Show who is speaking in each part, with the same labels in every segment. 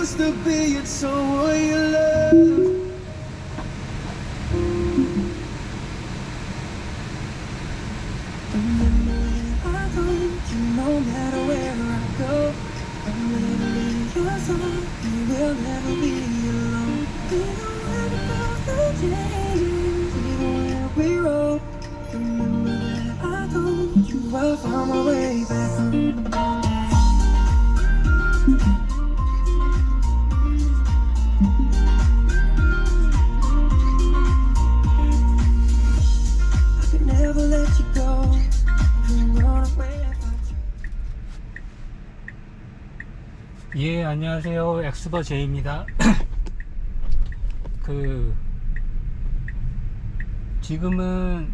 Speaker 1: used to be it's someone you love.
Speaker 2: 안녕하세요. 엑스버 제이입니다. 그, 지금은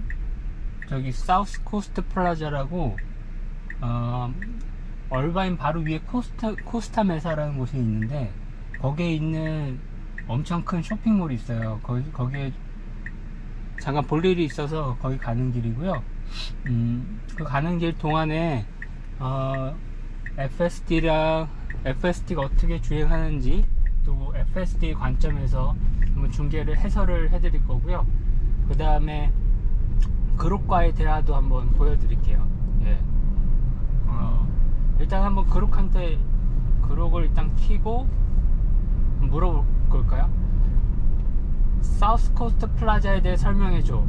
Speaker 2: 저기 사우스 코스트 플라자라고, 어, 얼바인 바로 위에 코스타, 코스타 메사라는 곳이 있는데, 거기에 있는 엄청 큰 쇼핑몰이 있어요. 거기, 거기에 잠깐 볼 일이 있어서 거기 가는 길이고요. 음, 그 가는 길 동안에, 어, FSD랑 FSD가 어떻게 주행하는지 또 FSD 관점에서 한번 중계를 해설을 해드릴 거고요. 그 다음에 그룹과의 대화도 한번 보여드릴게요. 예. 어, 일단 한번 그룹한테 그룹을 일단 키고 물어볼 걸까요? 사우스 코스트 플라자에 대해 설명해줘.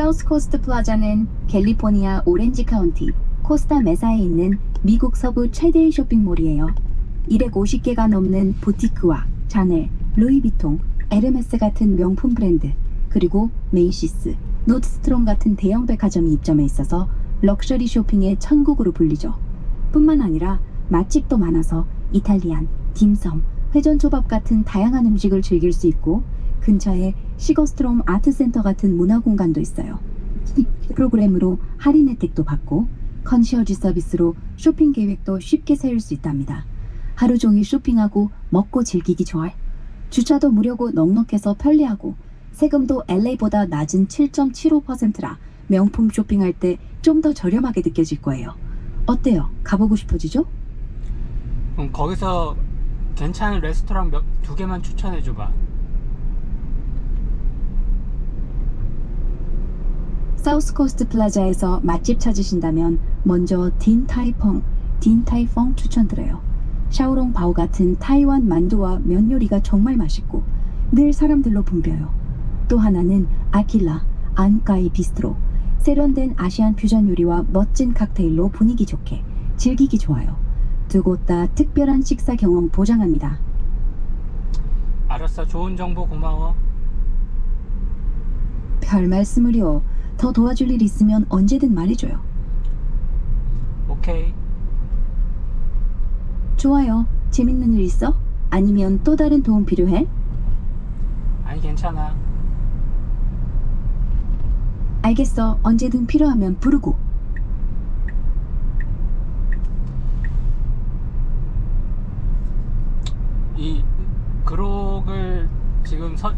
Speaker 3: 사우스 코스트 플라자는 캘리포니아 오렌지 카운티 코스타 메사에 있는 미국 서부 최대의 쇼핑몰이에요. 250개가 넘는 부티크와 자넬, 루이비통, 에르메스 같은 명품 브랜드, 그리고 메이시스, 노트스트롬 같은 대형 백화점이 입점해 있어서 럭셔리 쇼핑의 천국으로 불리죠. 뿐만 아니라 맛집도 많아서 이탈리안, 딤섬, 회전초밥 같은 다양한 음식을 즐길 수 있고 근처에 시거스트롬 아트센터 같은 문화공간도 있어요. 프로그램으로 할인 혜택도 받고 컨시어지 서비스로 쇼핑 계획도 쉽게 세울 수 있답니다. 하루 종일 쇼핑하고 먹고 즐기기 좋아요. 주차도 무료고 넉넉해서 편리하고 세금도 LA보다 낮은 7.75%라 명품 쇼핑할 때 좀 더 저렴하게 느껴질 거예요. 어때요? 가보고 싶어지죠?
Speaker 2: 그럼 거기서 괜찮은 레스토랑 몇, 두 개만 추천해줘봐.
Speaker 3: 사우스 코스트 플라자에서 맛집 찾으신다면 먼저 딘 타이펑, 딘 타이펑 추천드려요. 샤오롱 바오 같은 타이완 만두와 면 요리가 정말 맛있고 늘 사람들로 붐벼요. 또 하나는 아킬라, 안까이 비스트로. 세련된 아시안 퓨전 요리와 멋진 칵테일로 분위기 좋게 즐기기 좋아요. 두 곳 다 특별한 식사 경험 보장합니다.
Speaker 2: 알았어. 좋은 정보 고마워.
Speaker 3: 별 말씀을요. 더 도와줄 일 있으면 언제든 말해줘요.
Speaker 2: 오케이.
Speaker 3: 좋아요. 재밌는 일 있어? 아니면 또 다른 도움 필요해?
Speaker 2: 아니, 괜찮아.
Speaker 3: 알겠어. 언제든 필요하면 부르고.
Speaker 2: 이 그록을 지금 서,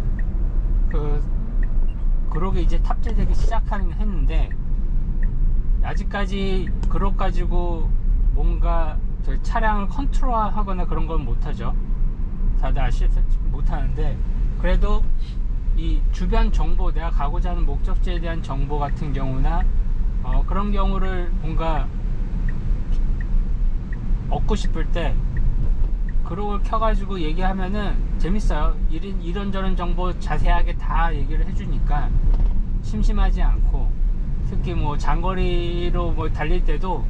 Speaker 2: 그 그록이 이제 탑재되기 시작하긴 했는데 아직까지 그록 가지고 뭔가 저 차량을 컨트롤하거나 그런 건 못하죠. 다들 아시 못하는데 그래도 이 주변 정보 내가 가고자 하는 목적지에 대한 정보 같은 경우나 어, 그런 경우를 뭔가 얻고 싶을 때 그룹을 켜가지고 얘기하면은 재밌어요. 이런, 이런저런 정보 자세하게 다 얘기를 해주니까 심심하지 않고 특히 뭐 장거리로 뭐 달릴 때도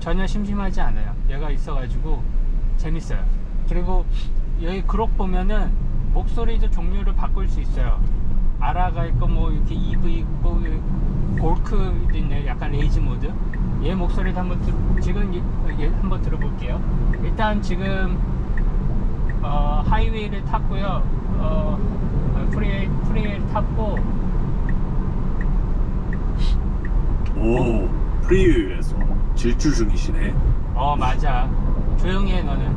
Speaker 2: 전혀 심심하지 않아요. 얘가 있어가지고 재밌어요. 그리고 여기 그룹 보면은 목소리도 종류를 바꿀 수 있어요. 아라가 있고 뭐 이렇게 EV 있고 골크도 있네요. 약간 레이지 모드. 얘 목소리도 한번 들, 지금 얘, 얘 한번 들어볼게요. 일단 지금 어, 하이웨이를 탔고요. 어, 프리웨이, 프리웨이를 탔고
Speaker 4: 오, 프리웨이에서 질주 중이시네.
Speaker 2: 어 맞아. 조용히 해 너는.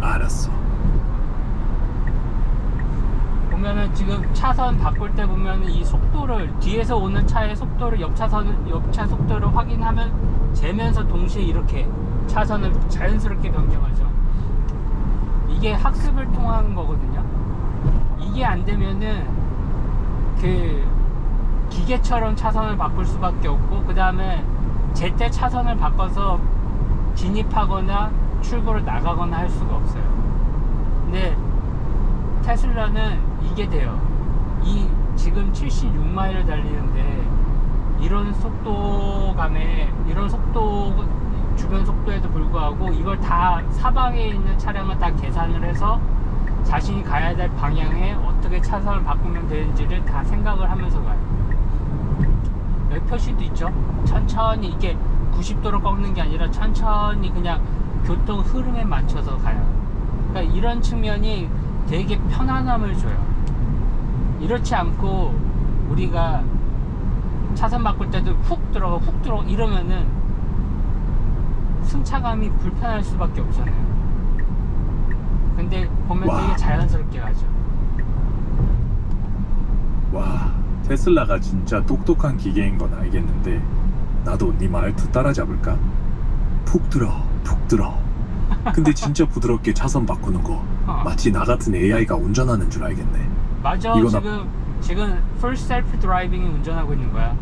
Speaker 4: 알았어.
Speaker 2: 보면은 지금 차선 바꿀 때 보면은 이 속도를 뒤에서 오는 차의 속도를 옆 차선 옆차 속도를 확인하면 재면서 동시에 이렇게 차선을 자연스럽게 변경하죠. 이게 학습을 통한 거거든요. 이게 안 되면은 그 기계처럼 차선을 바꿀 수밖에 없고 그 다음에 제때 차선을 바꿔서 진입하거나 출구를 나가거나 할 수가 없어요. 근데 테슬라는 이게 돼요. 이 지금 76마일을 달리는데 이런 속도감에 이런 속도 주변 속도에도 불구하고 이걸 다 사방에 있는 차량을 다 계산을 해서 자신이 가야 될 방향에 어떻게 차선을 바꾸면 되는지를 다 생각을 하면서 가요. 여기 표시도 있죠. 천천히 이게 90도로 꺾는 게 아니라 천천히 그냥 교통 흐름에 맞춰서 가요. 그러니까 이런 측면이 되게 편안함을 줘요. 이렇지 않고 우리가 차선 바꿀 때도 훅 들어가 훅 들어가 이러면은 승차감이 불편할 수밖에 없잖아요. 근데 보면
Speaker 4: 와.
Speaker 2: 되게 자연스럽게 가죠.
Speaker 4: 와 테슬라가 진짜 똑똑한 기계인 건 알겠는데 나도 네 말투 따라잡을까? 푹 들어 푹 들어 근데 진짜 부드럽게 차선 바꾸는 거
Speaker 2: 어.
Speaker 4: 마치 나 같은 AI가 운전하는 줄 알겠네
Speaker 2: 맞아
Speaker 4: 이거 나-
Speaker 2: 지금 지금 풀 셀프 드라이빙이 운전하고 있는 거야.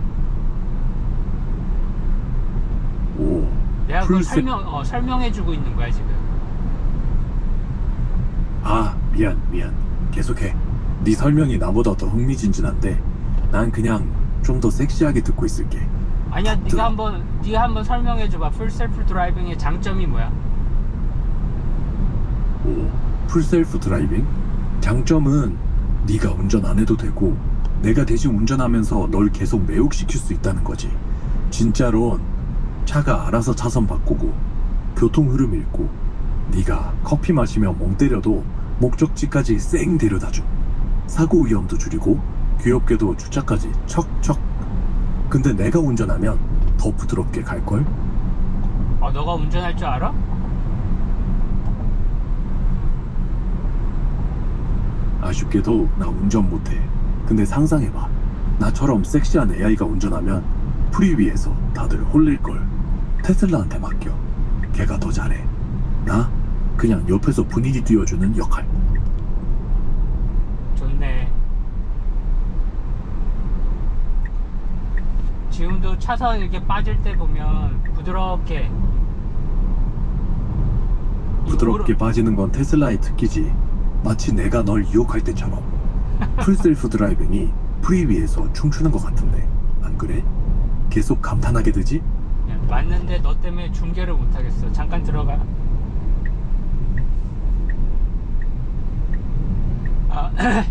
Speaker 4: 오
Speaker 2: 내가 그걸
Speaker 4: 풀
Speaker 2: 설명 어, 설명해주고 있는 거야 지금.
Speaker 4: 아 미안 미안 계속해 네 설명이 나보다 더 흥미진진한데 난 그냥 좀 더 섹시하게 듣고 있을게
Speaker 2: 아니야
Speaker 4: 들어.
Speaker 2: 네가 한번 네가 한번 설명해줘봐. 풀 셀프 드라이빙의 장점이 뭐야?
Speaker 4: 오 풀셀프 드라이빙? 장점은 네가 운전 안 해도 되고 내가 대신 운전하면서 널 계속 매혹시킬 수 있다는 거지 진짜론 차가 알아서 차선 바꾸고 교통 흐름 읽고 네가 커피 마시며 멍 때려도 목적지까지 쌩 데려다줘 사고 위험도 줄이고 귀엽게도 주차까지 척척 근데 내가 운전하면 더 부드럽게 갈걸?
Speaker 2: 어 너가 운전할 줄 알아?
Speaker 4: 아쉽게도 나 운전 못해. 근데 상상해봐. 나처럼 섹시한 AI가 운전하면 프리위에서 다들 홀릴걸. 테슬라한테 맡겨. 걔가 더 잘해. 나 그냥 옆에서 분위기 띄워주는 역할.
Speaker 2: 좋네. 지금도 차선 이렇게 빠질 때 보면 부드럽게 이
Speaker 4: 부드럽게 빠지는 건 테슬라의 특기지. 마치 내가 널 유혹할 때처럼. 풀셀프 드라이빙이 프리위에서 춤추는 것 같은데. 안 그래? 계속 감탄하게 되지?
Speaker 2: 야, 맞는데 너 때문에 중계를 못 하겠어. 잠깐 들어가. 아,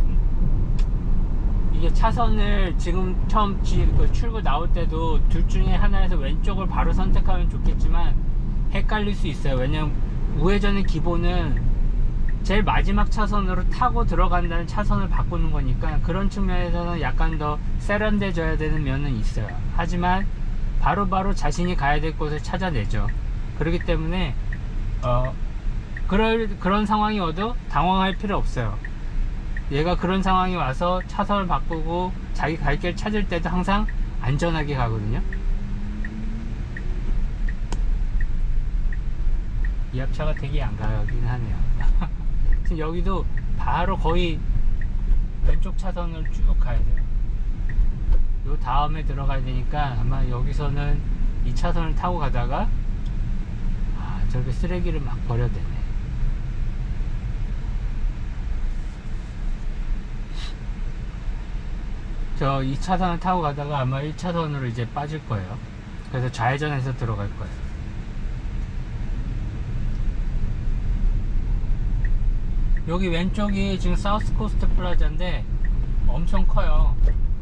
Speaker 2: 이게 차선을 지금 처음 지- 그 출구 나올 때도 둘 중에 하나에서 왼쪽을 바로 선택하면 좋겠지만 헷갈릴 수 있어요. 왜냐면 우회전의 기본은 제일 마지막 차선으로 타고 들어간다는 차선을 바꾸는 거니까 그런 측면에서는 약간 더 세련돼져야 되는 면은 있어요. 하지만 바로 바로 자신이 가야 될 곳을 찾아내죠. 그렇기 때문에 어 그럴 그런 상황이 와도 당황할 필요 없어요. 얘가 그런 상황이 와서 차선을 바꾸고 자기 갈 길 찾을 때도 항상 안전하게 가거든요. 이 앞차가 되게 양가하긴 하네요. 지금 여기도 바로 거의 왼쪽 차선을 쭉 가야 돼요. 요 다음에 들어가야 되니까 아마 여기서는 이 차선을 타고 가다가 아 저렇게 쓰레기를 막 버려야 되네. 저 2차선을 타고 가다가 아마 1차선으로 이제 빠질 거예요. 그래서 좌회전해서 들어갈 거예요. 여기 왼쪽이 지금 사우스 코스트 플라자인데 엄청 커요.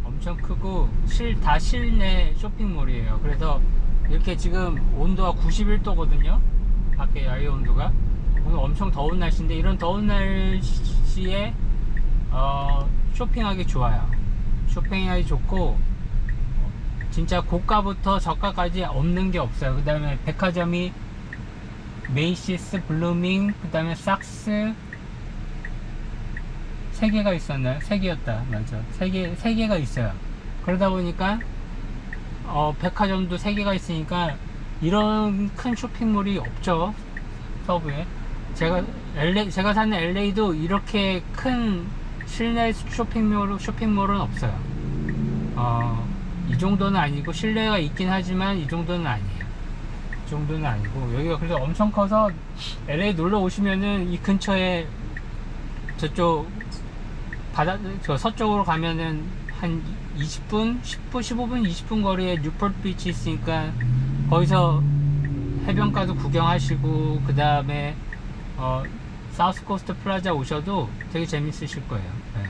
Speaker 2: 엄청 크고 실, 다 실내 쇼핑몰이에요. 그래서 이렇게 지금 온도가 91도거든요. 밖에 야외 온도가. 오늘 엄청 더운 날씨인데 이런 더운 날씨에 어, 쇼핑하기 좋아요. 쇼핑하기 좋고 진짜 고가부터 저가까지 없는 게 없어요. 그 다음에 백화점이 메이시스, 블루밍, 그 다음에 삭스, 세 개가 있었나요? 세 개였다. 맞아. 세 개, 세 개가 있어요. 그러다 보니까, 어, 백화점도 세 개가 있으니까, 이런 큰 쇼핑몰이 없죠. 서부에. 제가, LA, 제가 사는 LA도 이렇게 큰 실내 쇼핑몰, 쇼핑몰은 없어요. 어, 이 정도는 아니고, 실내가 있긴 하지만, 이 정도는 아니에요. 이 정도는 아니고, 여기가 그래서 엄청 커서, LA 놀러 오시면은 이 근처에 저쪽 바다 저 서쪽으로 가면은 한 20분, 10분, 15분, 20분 거리에 뉴포트 비치 있으니까 거기서 해변가도 구경하시고 그 다음에 어 사우스 코스트 플라자 오셔도 되게 재밌으실 거예요. 네.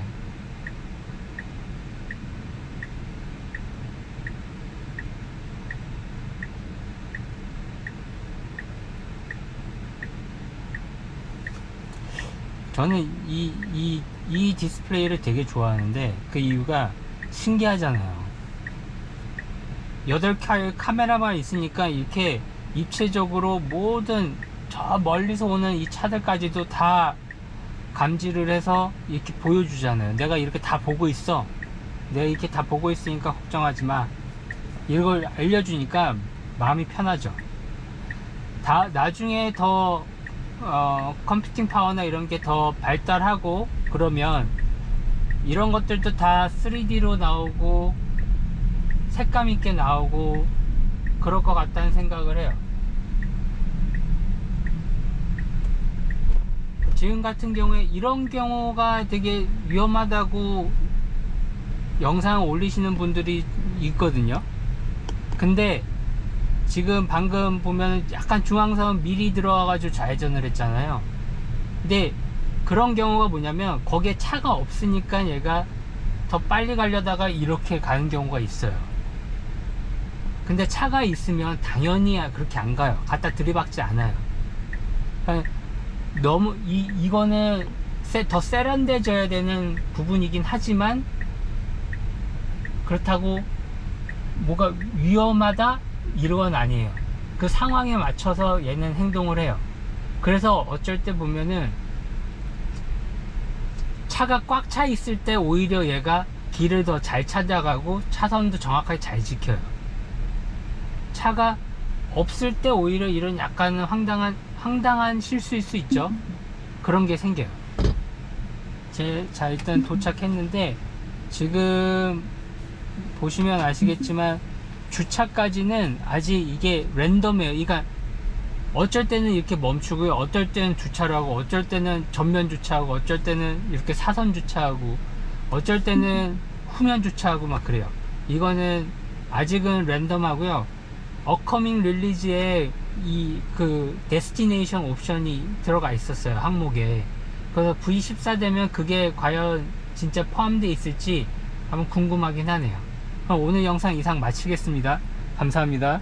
Speaker 2: 저는 이, 이, 이 디스플레이를 되게 좋아하는데 그 이유가 신기하잖아요. 8cal 카메라만 있으니까 이렇게 입체적으로 모든 저 멀리서 오는 이 차들까지도 다 감지를 해서 이렇게 보여주잖아요. 내가 이렇게 다 보고 있어. 내가 이렇게 다 보고 있으니까 걱정하지 마. 이걸 알려주니까 마음이 편하죠. 다, 나중에 더 어, 컴퓨팅 파워나 이런 게 더 발달하고 그러면 이런 것들도 다 3D로 나오고 색감 있게 나오고 그럴 것 같다는 생각을 해요. 지금 같은 경우에 이런 경우가 되게 위험하다고 영상을 올리시는 분들이 있거든요. 근데 지금 방금 보면 약간 중앙선 미리 들어와가지고 좌회전을 했잖아요. 근데 그런 경우가 뭐냐면 거기에 차가 없으니까 얘가 더 빨리 가려다가 이렇게 가는 경우가 있어요. 근데 차가 있으면 당연히 그렇게 안 가요. 갖다 들이박지 않아요. 그러니까 너무 이 이거는 세- 더 세련돼져야 되는 부분이긴 하지만 그렇다고 뭐가 위험하다 이건 아니에요. 그 상황에 맞춰서 얘는 행동을 해요. 그래서 어쩔 때 보면은 차가 꽉 차 있을 때 오히려 얘가 길을 더 잘 찾아가고 차선도 정확하게 잘 지켜요. 차가 없을 때 오히려 이런 약간 황당한 황당한 실수일 수 있죠. 그런 게 생겨요. 제, 자 일단 도착했는데 지금 보시면 아시겠지만 주차까지는 아직 이게 랜덤해요. 그러니까 어쩔 때는 이렇게 멈추고요. 어떨 때는 주차를 하고, 어쩔 때는 전면 주차하고, 어쩔 때는 이렇게 사선 주차하고, 어쩔 때는 후면 주차하고 막 그래요. 이거는 아직은 랜덤하고요. 어커밍 릴리즈에 이 그 데스티네이션 옵션이 들어가 있었어요. 항목에. 그래서 V14 되면 그게 과연 진짜 포함되어 있을지 한번 궁금하긴 하네요. 그럼 오늘 영상 이상 마치겠습니다. 감사합니다.